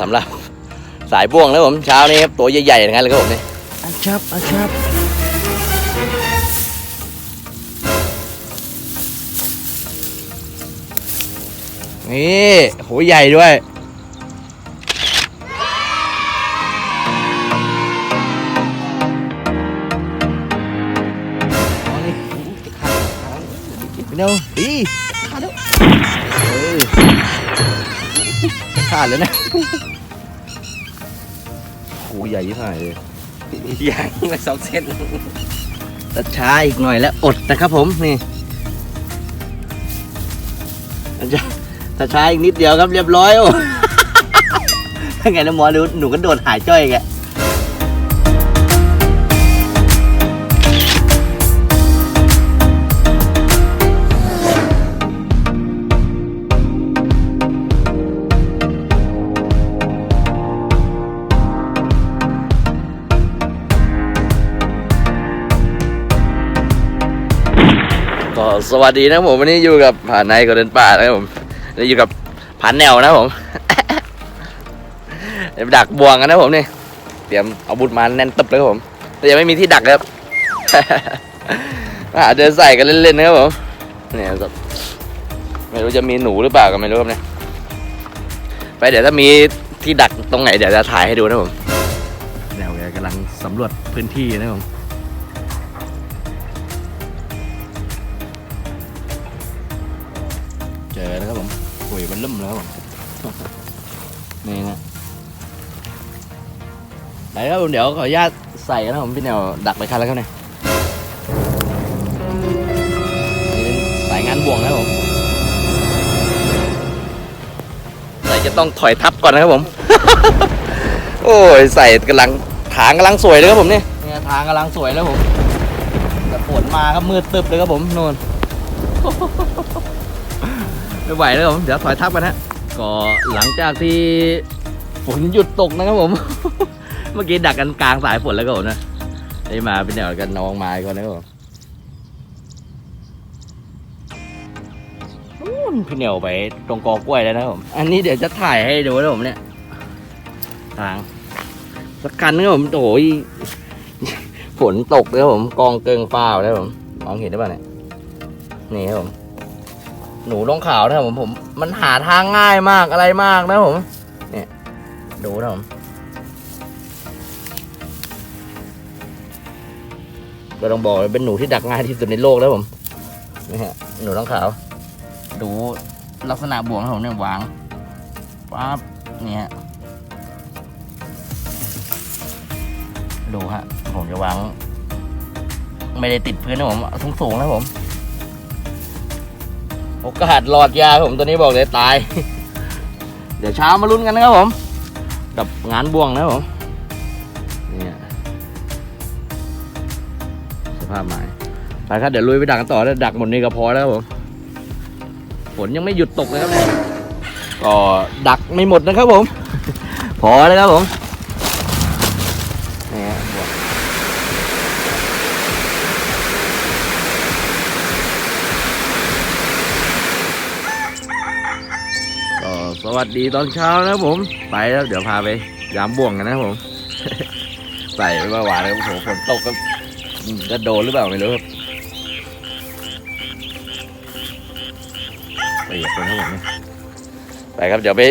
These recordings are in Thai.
สำหรับสายบ่วงนะครับผมเช้านี้ครับตัวใหญ่ๆอย่างนั้นเลยครับผมนี่อันชับอันชับนี่โหใหญ่ด้วยอ๋อนี่จะขาดขาดไปเร็วดีขาดแล้วเออขาดแล้วนะโหใหญ่ยิ่งหายเลยใหญ่มาสองเซนตัดช้าอีกหน่อยแล้วอดนะครับผมนี่ถ้าจะถ้าช้าอีกนิดเดียวครับเรียบร้อยโอ้ถ้าไงนะหมอดูหนูก็โดดหายจ้อยแก สวัสดีนะผมวันนี้อยู่กับผ่านในก็เดินป่านะครับผมแล้อยู่กับผ่านแนวนะผมเดี๋ยวดักบ่วงกันนะผมนี่เตรียมเอาบุตรมาแน่นตึบเลยครับผม แต่ยังไม่มีที่ดักครับมาหาเดินใส่กันเล่นๆนะครับผมเนี่ยครับไม่รู้จะมีหนูหรือเปล่าก็ไม่รู้ครับเนี่ยไปเดี๋ยวถ้ามีที่ดักตรงไหนเดี๋ยวจะถ่ายให้ดูนะผมแนวแกกำลังสำรวจพื้นที่นะครับผม จอแล้วครับผมคุยมันล่มแล้วครับผมนี่นะไหนครับผมเดี๋ยวขออนุญาตใส่นะผมพี่แนวดักไปคันแล้วครับเนี่ยสายงานบ่วงนะครับผมใส่จะต้องถอยทับก่อนนะครับผม โอ้ยใส่กำลังทางกำลังสวยเลยครับผมนี่เนี่ยทางกำลังสวยแล้วผมแต่ฝนมาครับมืดตึบเลยครับผมนู่น ไม่ไหวแล้วผมเดี๋ยวถอยทับกันฮะก็หลังจากที่ฝนหยุดตกนะครับผม เมื่อกี้ดักกันกลางสายฝนแล้วก็ผมนะได้มาเป็นแนวกันน้องไม้ก่อนนะครับผมพี่เหนียวไปตรงกอกล้วยแล้วนะครับผม อันนี้เดี๋ยวจะถ่ายให้ดูนะผมเนี่ยทางสักคันนะครับผมโอ้ยฝนตกเลยครับผม กองเกิงฟ้าวนะครับผมมองเห็นได้ป่ะเนี่ยนี่ครับผม หนูน้องขาวนะครับผมผม มันหาทางง่ายมากอะไรมากนะผมเนี่ยดูนะผมก็ต้องบอกเป็นหนูที่ดักง่ายที่สุดในโลกแล้วผมนี่ฮะหนูน้องขาว ดูลักษณะบ่วงนะครับผมเนี่ยวางปั๊บนี่ฮะดูฮะผมจะวาง ไม่ได้ติดพื้นนะผมสูงสูงๆนะผม โอกาสหลอดยาผมตัวนี้บอกเลยตาย เดี๋ยวเช้ามาลุ้นกันนะครับผม กับงานบ่วงนะผมนี่สภาพหมายไปครับเดี๋ยวลุยไปดักกันต่อแล้วดักหมดนี้ก็พอแล้วครับผมฝนยังไม่หยุดตกเลยครับเนี่ยก็ดักไม่หมดนะครับผม พอแล้วครับผม วัสดีตอนเช้านะผม ไปแล้วเดี๋ยวพาไปยามบ่วงกันนะผมใส่ไปเมื่อวานแล้วโหฝนตกก็จะโดนหรือเปล่าไม่รู้ครับเปียกเลยครับผมไปครับเดี๋ยวไป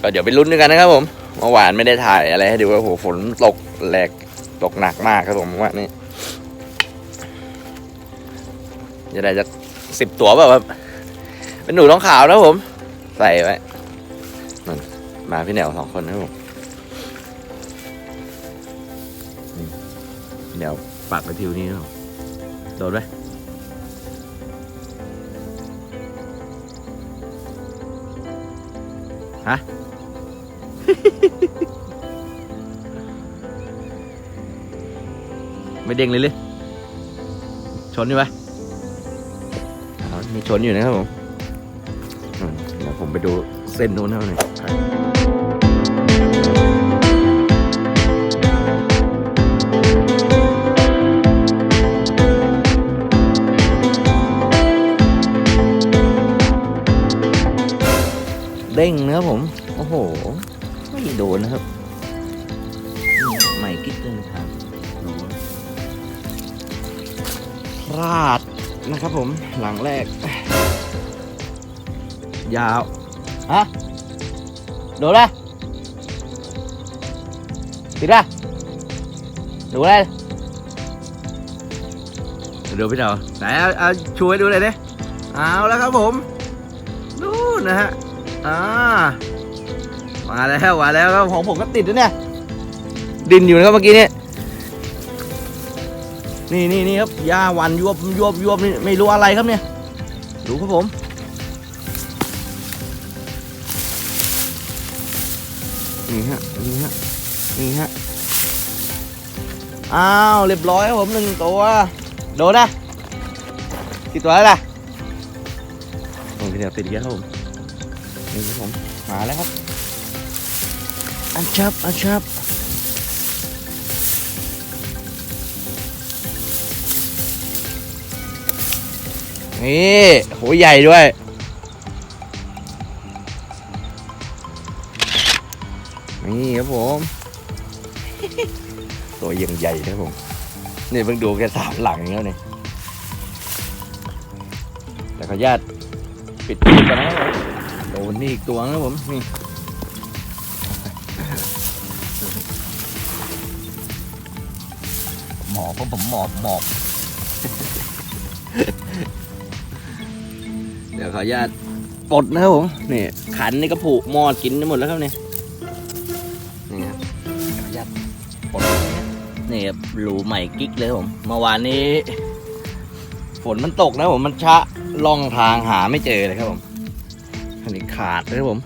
ก็เดี๋ยวไปลุ้นด้วยกันนะครับผมเมื่อวานไม่ได้ถ่ายอะไรให้ดูว่าโอ้โหฝนตกแหลกตกหนักมากครับผมว่านี่จะได้จะสิบตัวเปล่าครับเป็นหนูท้องขาวนะผม ใส่ไว้นั่นมาพี่แนวสองคนนะผมนี่พี่แนวปากไปทิวนี้นะโดนไหมฮะไม่เด้งเลยเลยชนอยู่ไหมอ๋อมีชนอยู่นะครับผม ผมไปดูเส้นนู้นเท่าหน่อยเด้งนะครับผม โอ้โห ไม่โดนนะครับ ใหม่กิ๊กเลยครับพลาดนะครับผมหลังแรก ยาว ฮะโดนละติดละดูอะไรดูพี่เต๋อไหนเอาเอาช่วยดูเลยดิเอาแล้วครับผมนู่นนะฮะอ่ามาแล้วมาแล้วครับของผมก็ติดแล้วเนี่ยดินอยู่นะครับเมื่อกี้นี้นี่นี่นี่ครับยาวันยวบยวบยวบนี่ไม่รู้อะไรครับเนี่ยดูครับผม นี่ฮะนี่ฮะนี่ฮะอ้าวเรียบร้อยครับผมหนึ่งตัวโดนนะกี่ตัวแล้วล่ะโอ้ยเดี๋ยวติดเยอะครับผมนี่ครับผมมาแล้วครับอันชับอันชับนี่โหใหญ่ด้วย นี่ครับผม ตัวยังใหญ่นะครับผมนี่เพิ่งดูแค่สามหลังอย่างเงี้ยเนี่ยแต่ขออนุญาตปิดคลิปกันนะครับผมโดนนี่อีกตัวนะครับผมนี่หมอบเพราะผมหมอบหมอบเดี๋ยวขออนุญาตปลดนะครับผมนี่ขันนี่ก็ผุมอดกินไปหมดแล้วครับเนี่ย นี่ครับรูใหม่กิ๊กเลยผมเมื่อวานนี้ ฝนมันตกนะผมมันชะล่องทางหาไม่เจอเลยครับผมอันนี้ขาดเลยผม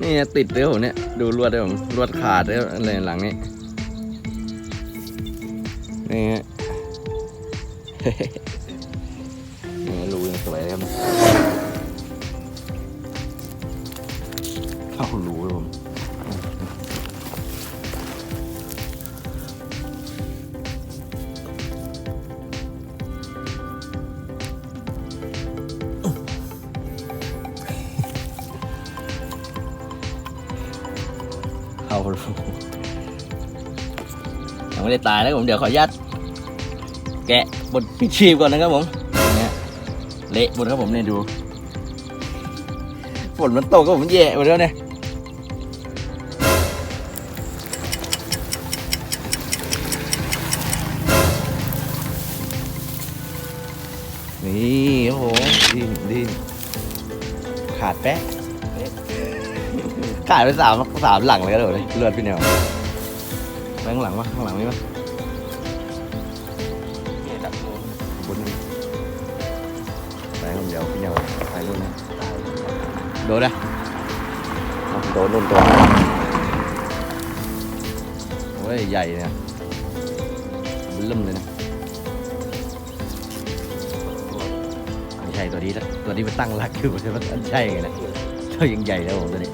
นี่ติดเลยผมเนี่ยดูลวดเลยผมลวดขาดเลยอะไรหลังนี้นี่ฮะนี่รูยังสวยเลยครับ รูยังไม่ได้ตายนะผมเดี๋ยวขออนุญาตแกะบนพิชีพก่อนนะครับผมเนี่ยเละหมดครับผมเนี่ยดูฝนมันตกก็ผมแย่หมดแล้วเนี่ยนี่โอ้โหดินดินขาดแป๊ะ ขาดไปสามสามหลังเลยก็เลยเลือดพี่แนวไปข้างหลังวะข้างหลังนี่วะนี่ดักงูบนนี้ไปคนเดียวพี่เดียวไปรุ่นนะโดนนะเอาโดนโดนตัวโอ้ยใหญ่เนี่ยมันเริ่มเลยนะไม่ใช่ตัวนี้ละตัวนี้มันตั้งรักอยู่ใช่ไหมมันใช่ไงนะตัวยังใหญ่แล้วผมตัวนี้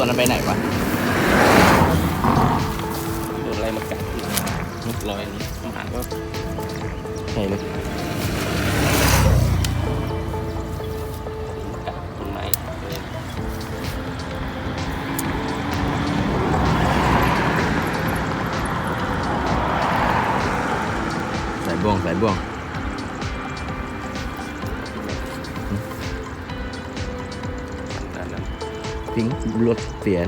ตัวนั้นไปไหนวะโดนอะไรมากัดมุดลอยนี่ต้องหาว่าใช่เลย ทิ้งรถเสีย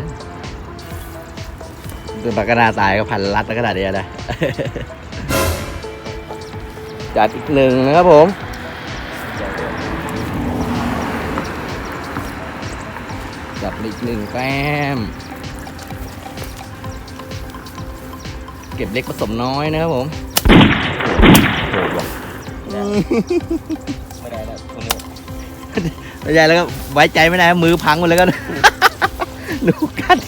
ตัวปากกานาตายก็พันรัดแล้วก็ดาดเดียวนะจัดอีกหนึ่งนะครับผมจับอีกหนึ่งแต้มเก็บเล็กผสมน้อยนะครับผมโหดว่ะไม่ได้แล้วตรงนี้ไม่ใช่แล้วก็ไว้ใจไม่ได้มือพังหมดแล้วก็ หนูกัด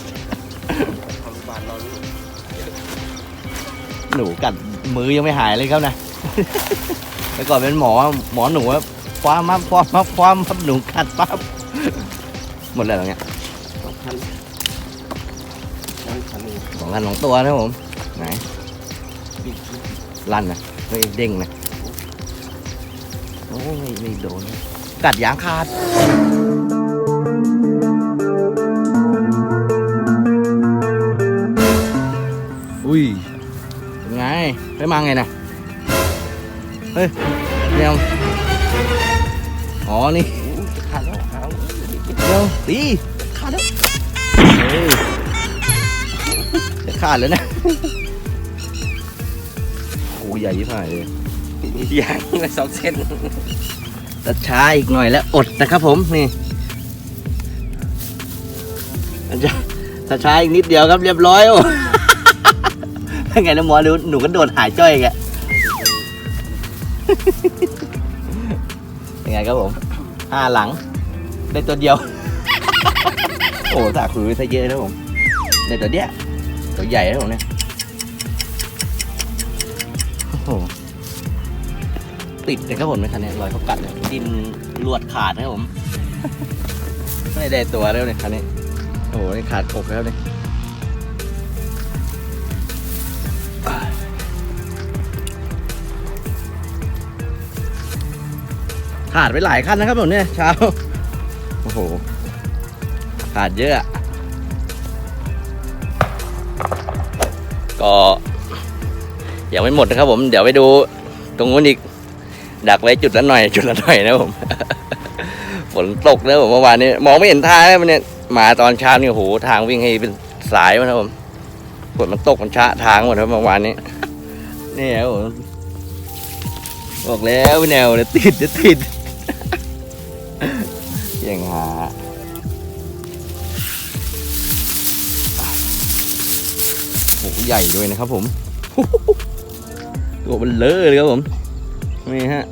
ทำบานเรารู้หนูกัดมือยังไม่หายเลยครับนะ แต่ก่อนเป็นหมอหมอหนูว่าคว้ามาคว้ามาคว้ามาหนูกัดปั๊บหมดแล้วตรงเนี้ยสองพันโมันคันนี้สองคันสองตัวนะครับผมไหนลั่นนะเฮ้ยเด้งนะโอ้ไม่ไม่โดน กัดยางขาด อุ้ยเป็นไงไปมาไงนะเฮ้ยเดี๋ยวอ๋อนี่ขาดแล้วหางเดี๋ยวตีขาดแล้วเฮ้ยจะขาดแล้วนะโอ้ใหญ่ยิ่งเลยยางละสองเส้นถ้าช้าอีกหน่อยแล้วอดนะครับผมนี่อาจจะถ้าช้าอีกนิดเดียวครับเรียบร้อยโอ้ ไงนะหมอดูหนูก็โดดหายจ้อยอีกอะเป็นไงครับผมห้าหลัง ได้ตัวเดียว โอ้สาคือซะเยอะนะผมได้ตัวเดียวตัวใหญ่นะผมเนี่ยโอ้โหติดนะครับผมในคันนี้รอยเขากัดเนี่ยดินลวดขาดนะครับผม ไม่ได้ตัวแล้วเนี่ยคันนี้ โอ้โหนี่ขาดอกแล้วเนี่ย ขาดไปหลายคันนะครับผมเนี่ยเช้าโอ้โหขาดเยอะก็ยังไม่หมดนะครับผมเดี๋ยวไปดูตรงนู้นอีก ดักไว้จุดละหน่อยจุดละหน่อยนะผมฝนตกนะผมเมื่อวานนี้มองไม่เห็นทางเลยมันเนี่ยมาตอนเช้านี่โอ้โหทางวิ่งให้เป็นสายมานะผมฝนมันตกมันชะทางหมดครับเมื่อวานนี้นี่ครับผมบอกแล้วแนวเนี่ยติดจะติด ยังหาโอ้ใหญ่ด้วยนะครับผมตัวมันเลอะเลยครับผม นี่ฮะ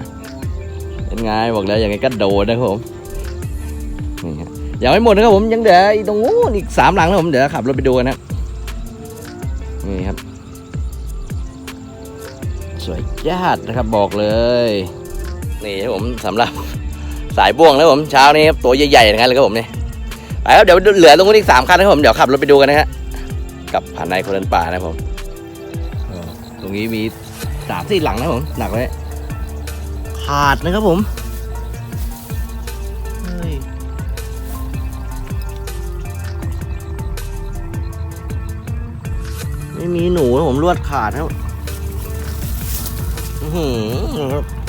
เป็นไงบอกแล้วอย่างไงก็โดนนะครับผม นี่ฮะยังไม่หมดนะครับผมยังเหลืออีกตรงนู้นอีกสามหลังนะผมเดี๋ยวขับรถไปดูกันนะนี่ครับ สวยญาตินะครับบอกเลย นี่ครับผมสำหรับ สายบ่วงนะครับผมเช้านี้ครับตัวใหญ่ๆอย่างนั้นเลยครับผมนี่ไปครับเดี๋ยวเหลือตรงนู้นอีกสามคันนะครับผมเดี๋ยวขับรถไปดูกันนะฮะกับผ่านในคนเดินป่านะครับผมตรงนี้มีสามสี่หลังนะผมหนักเลยขาดนะครับผมไม่มีหนูนะผมลวดขาดครับอือหือ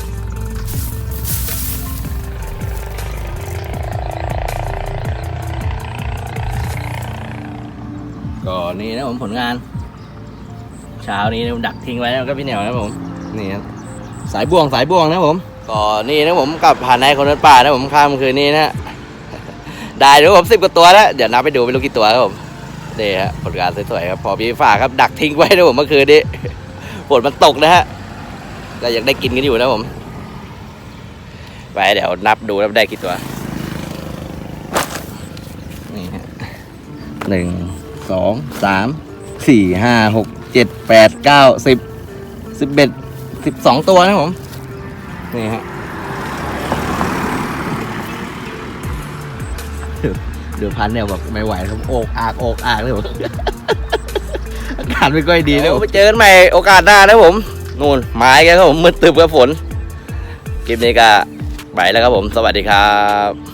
ก็นี่นะผมผลงาน เช้านี้นะผมดักทิ้งไว้แล้วก็พี่เหนียวนะผม นี่ครับสายบ่วงสายบ่วงนะผมก็นี่นะผมกับผ่านในคนเดินป่านะผมข้ามคืนนี้นะฮะได้เดี๋ยวผมสิบกว่าตัวแล้วเดี๋ยวนับไปดูไม่รู้กี่ตัวครับผมนี่ฮะผลงานสวยๆครับพอพี่ฝ่าครับดักทิ้งไว้นะผมเมื่อคืนนี้ฝนมันตกนะฮะก็ยังได้กินกันอยู่นะผม ไปเดี๋ยวนับดูแล้วได้กี่ตัวนี่ฮะหนึ่ง สองสามสี่ห้าหกเจ็ดแปดเก้าสิบสิบเอ็ดสิบสองตัวนะผม นี่ฮะเดี๋ยวเดี๋ยวพันเนี่ยบอกไม่ไหวครับโอกอากโอกอากเลยผมอากาศไม่ค่อยดีเลยผมไปเจอกันใหม่โอกาสหน้านะผมนู่นไม้กันครับผมมืดตึบกับฝนคลิปนี้ก็ไปแล้วครับผม สวัสดีครับ